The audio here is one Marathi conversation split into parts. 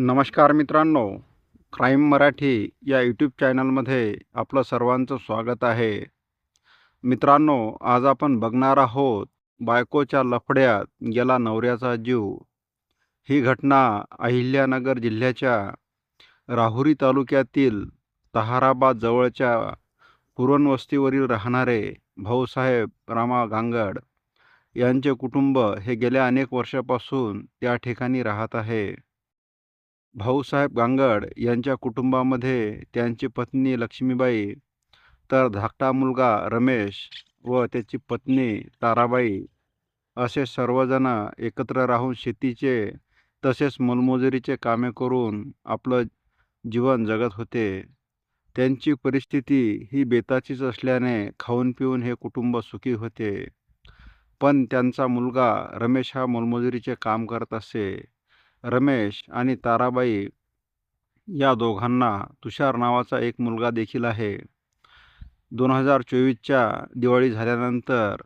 नमस्कार मित्रांनो क्राईम मराठी या यूट्यूब चॅनलमध्ये आपलं सर्वांचं स्वागत आहे. मित्रांनो आज आपण बघणार आहोत बायकोच्या लफड्यात गेला नवऱ्याचा जीव. ही घटना अहिल्यानगर जिल्ह्याच्या राहुरी तालुक्यातील तहाराबाद जवळच्या पुरणवस्तीवरील राहणारे भाऊसाहेब रामा गांगड यांचे कुटुंब हे गेल्या अनेक वर्षापासून त्या ठिकाणी राहत आहे. भाऊसाहेब गांगड यांच्या कुटुंबामध्ये त्यांची पत्नी लक्ष्मीबाई तर धाकटा मुलगा रमेश व त्याची पत्नी ताराबाई असे सर्वजण एकत्र राहून शेतीचे तसेच मोलमजुरीचे कामे करून आपलं जीवन जगत होते. त्यांची परिस्थिती ही बेताचीच असल्याने खाऊन पिऊन हे कुटुंब सुखी होते. पण त्यांचा मुलगा रमेश हा मोलमजुरीचे काम करत असे. रमेश आणि ताराबाई या दोघांना तुषार नावाचा एक मुलगा देखील आहे. दोन हजार चोवीसच्या दिवाळी झाल्यानंतर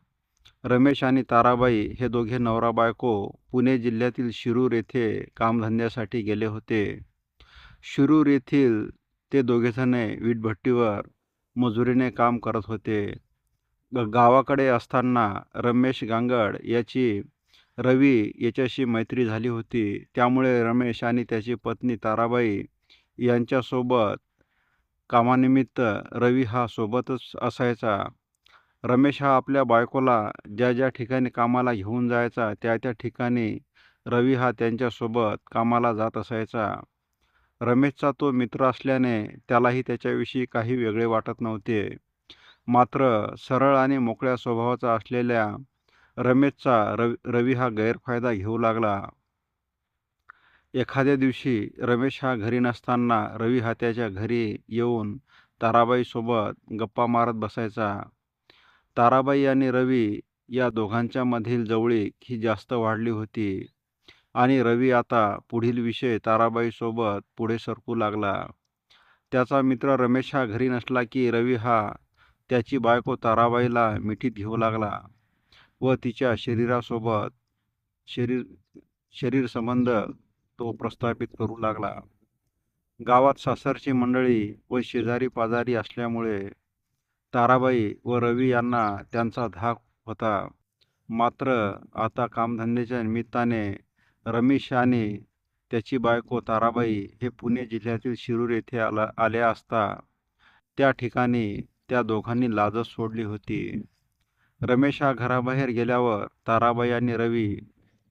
रमेश आणि ताराबाई हे दोघे नवरा बायको पुणे जिल्ह्यातील शिरूर येथे कामधंद्यासाठी गेले होते. शिरूर येथील ते दोघेजणे वीटभट्टीवर मजुरीने काम करत होते. ग- गावाकडे असताना रमेश गांगड याची रवी याच्याशी मैत्री झाली होती. त्यामुळे रमेश आणि त्याची पत्नी ताराबाई यांच्यासोबत कामानिमित्त रवी हा सोबतच असायचा. रमेश हा आपल्या बायकोला ज्या ज्या ठिकाणी कामाला घेऊन जायचा त्या त्या ठिकाणी रवी हा त्यांच्यासोबत कामाला जात असायचा. रमेशचा तो मित्र असल्याने त्यालाही त्याच्याविषयी काही वेगळे वाटत नव्हते. मात्र सरळ आणि मोकळ्या स्वभावाचा असलेल्या रमेशचा रवी रवी हा गैरफायदा घेऊ लागला. एखाद्या दिवशी रमेश हा घरी नसताना रवी हा त्याच्या घरी येऊन ताराबाईसोबत गप्पा मारत बसायचा. ताराबाई आणि रवी या दोघांच्या मधील जवळीक ही जास्त वाढली होती आणि रवी आता पुढील विषय ताराबाईसोबत पुढे सरकू लागला. त्याचा मित्र रमेश हा घरी नसला की रवी हा त्याची बायको ताराबाईला मिठीत घेऊ लागला. व तिच्या शरीरासोबत शरीर शरीर संबंध तो प्रस्थापित करू लागला. गावात सासरची मंडळी व शेजारी पाजारी असल्यामुळे ताराबाई व रवी यांना त्यांचा धाक होता. मात्र आता कामधंद्याच्या निमित्ताने रमेश आणि त्याची बायको ताराबाई हे पुणे जिल्ह्यातील शिरूर येथे आला आल्या असता त्या ठिकाणी त्या दोघांनी लाजच सोडली होती. रमेश हा घराबाहेर गेल्यावर ताराबाई आणि रवी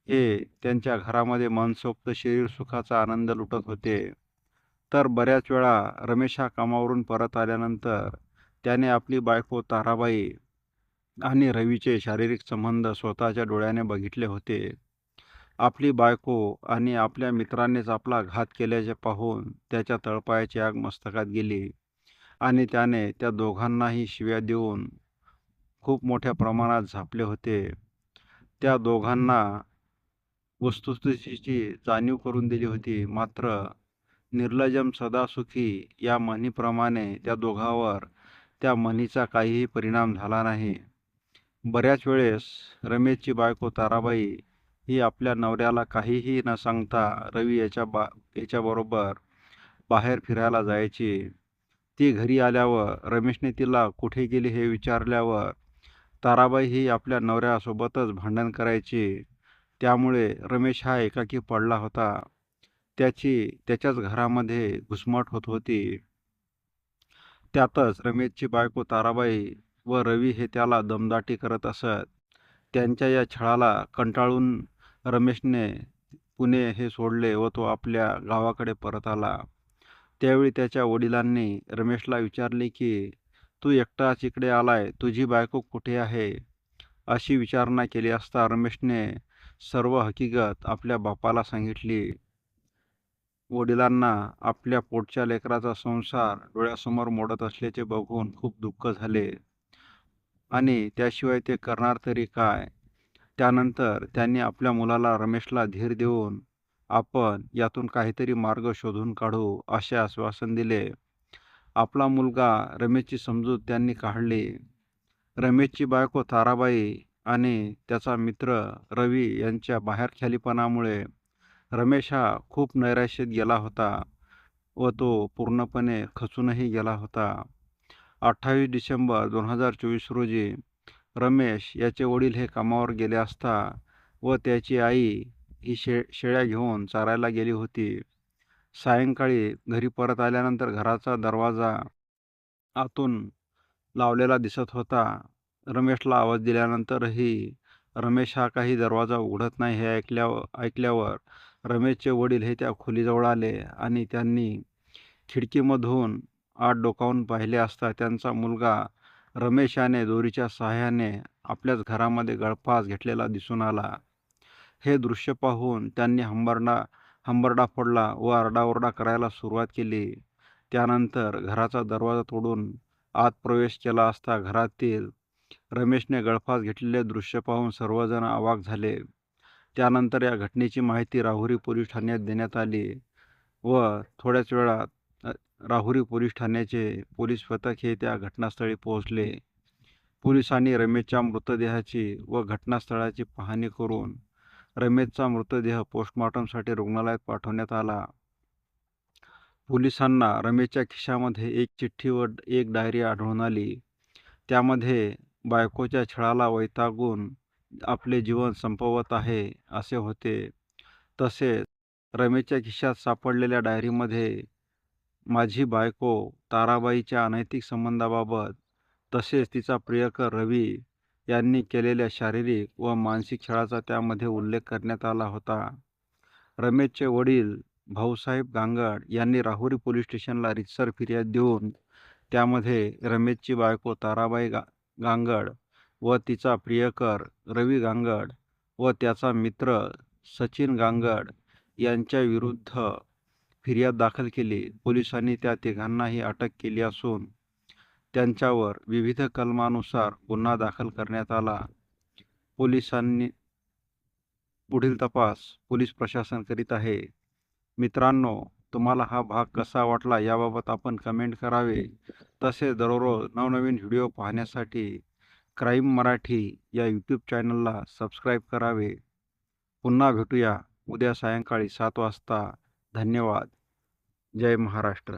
हे त्यांच्या घरामध्ये मनसोक्त शरीर सुखाचा आनंद लुटत होते. तर बऱ्याच वेळा रमेश हा कामावरून परत आल्यानंतर त्याने आपली बायको ताराबाई आणि रवीचे शारीरिक संबंध स्वतःच्या डोळ्याने बघितले होते. आपली बायको आणि आपल्या मित्रानेच आपला घात केल्याचे पाहून त्याच्या तळपायाची आग मस्तकात गेली आणि त्याने त्या दोघांनाही शिव्या देऊन खूप मोठ्या प्रमाणात झापले होते. त्या दोघांना वस्तुस्थितीची जाणीव करून दिली होती. मात्र निर्लजम सदासुखी या म्हणीप्रमाणे त्या दोघांवर त्या म्हणीचा काहीही परिणाम झाला नाही. बऱ्याच वेळेस रमेशची बायको ताराबाई ही आपल्या नवऱ्याला काहीही न सांगता रवी याच्या बा याच्याबरोबर बाहेर फिरायला जायची. ती घरी आल्यावर रमेशने तिला कुठे गेली हे विचारल्यावर ताराबाई ही आपल्या नवऱ्यासोबतच भांडण करायची. त्यामुळे रमेश हा एकाकी पडला होता. त्याची त्याच्याच घरामध्ये घुसमट होत होती. त्यातच रमेशची बायको ताराबाई व रवी हे त्याला दमदाटी करत असत. त्यांच्या या छळाला कंटाळून रमेशने पुणे हे सोडले व तो आपल्या गावाकडे परत आला. त्यावेळी त्याच्या वडिलांनी रमेशला विचारले की तू एकटाच इकडे आलाय तुझी बायको कुठे आहे? अशी विचारणा केली असता रमेशने सर्व हकीकत आपल्या बापाला सांगितली. वडिलांना आपल्या पोटच्या लेकराचा संसार डोळ्यासमोर मोडत असल्याचे बघून खूप दुःख झाले. आणि त्याशिवाय ते करणार तरी काय? त्यानंतर त्यांनी आपल्या मुलाला रमेशला धीर देऊन आपण यातून काहीतरी मार्ग शोधून काढू असे आश्वासन दिले. आपला मुलगा रमेशची समजूत त्यांनी काढली. रमेशची बायको ताराबाई आणि त्याचा मित्र रवी यांच्या बाहेरख्यालीपणामुळे रमेश हा खूप नैराश्येत गेला होता व तो पूर्णपणे खचूनही गेला होता. अठ्ठावीस डिसेंबर दोन हजार चोवीस रोजी रमेश याचे वडील हे कामावर गेले असता व त्याची आई ही शे शेळ्या घेऊन चारायला गेली होती. सायंकाळी घरी परत आल्यानंतर घराचा दरवाजा आतून लावलेला दिसत होता. रमेशला आवाज दिल्यानंतरही रमेश हा काही दरवाजा उघडत नाही हे ऐकल्या ऐकल्यावर रमेशचे वडील हे त्या खोलीजवळ आले आणि त्यांनी खिडकीमधून आत डोकावून पाहिले असता त्यांचा मुलगा रमेश याने दोरीच्या सहाय्याने आपल्याच घरामध्ये गळफास घेतलेला दिसून आला. हे दृश्य पाहून त्यांनी हंबरडा हंबरडा फोडला व आरडाओरडा करायला सुरुवात केली. त्यानंतर घराचा दरवाजा तोडून आत प्रवेश केला असता घरातील रमेशने गळफास घेतलेले दृश्य पाहून सर्वजण अवाक झाले. त्यानंतर या घटनेची माहिती राहुरी पोलीस ठाण्यात देण्यात आली व थोड्याच वेळात राहुरी पोलीस ठाण्याचे पोलीस पथक हे त्या घटनास्थळी पोहोचले. पोलिसांनी रमेशच्या मृतदेहाची व घटनास्थळाची पाहणी करून रमेशचा मृतदेह पोस्टमॉर्टमसाठी रुग्णालयात पाठवण्यात आला. पोलिसांना रमेशच्या खिशामध्ये एक चिठ्ठी व एक डायरी आढळून आली. त्यामध्ये बायकोच्या छळाला वैतागून आपले जीवन संपवत आहे असे होते. तसेच रमेशच्या खिशात सापडलेल्या डायरीमध्ये माझी बायको ताराबाईच्या अनैतिक संबंधाबाबत तसेच तिचा प्रियकर रवी यांनी केलेल्या शारीरिक व मानसिक छळाचा त्यामध्ये उल्लेख करण्यात आला होता. रमेशचे वडील भाऊसाहेब गांगड यांनी राहुरी पोलीस स्टेशनला रितसर फिर्याद देऊन त्यामध्ये रमेशची बायको ताराबाई गा गांगड व तिचा प्रियकर रवी गांगड व त्याचा मित्र सचिन गांगड यांच्या विरुद्ध फिर्याद दाखल केली. पोलिसांनी त्या तिघांनाही अटक केली असून त्यांच्यावर विविध कलमानुसार गुन्हा दाखल करण्यात आला. पोलिसांनी पुढील तपास पोलीस प्रशासन करीत आहे. मित्रांनो तुम्हाला हा भाग कसा वाटला याबाबत आपण कमेंट करावे. तसेच दररोज नवनवीन व्हिडिओ पाहण्यासाठी क्राईम मराठी या यूट्यूब चॅनलला सबस्क्राईब करावे. पुन्हा भेटूया उद्या सायंकाळी सात वाजता. धन्यवाद. जय महाराष्ट्र.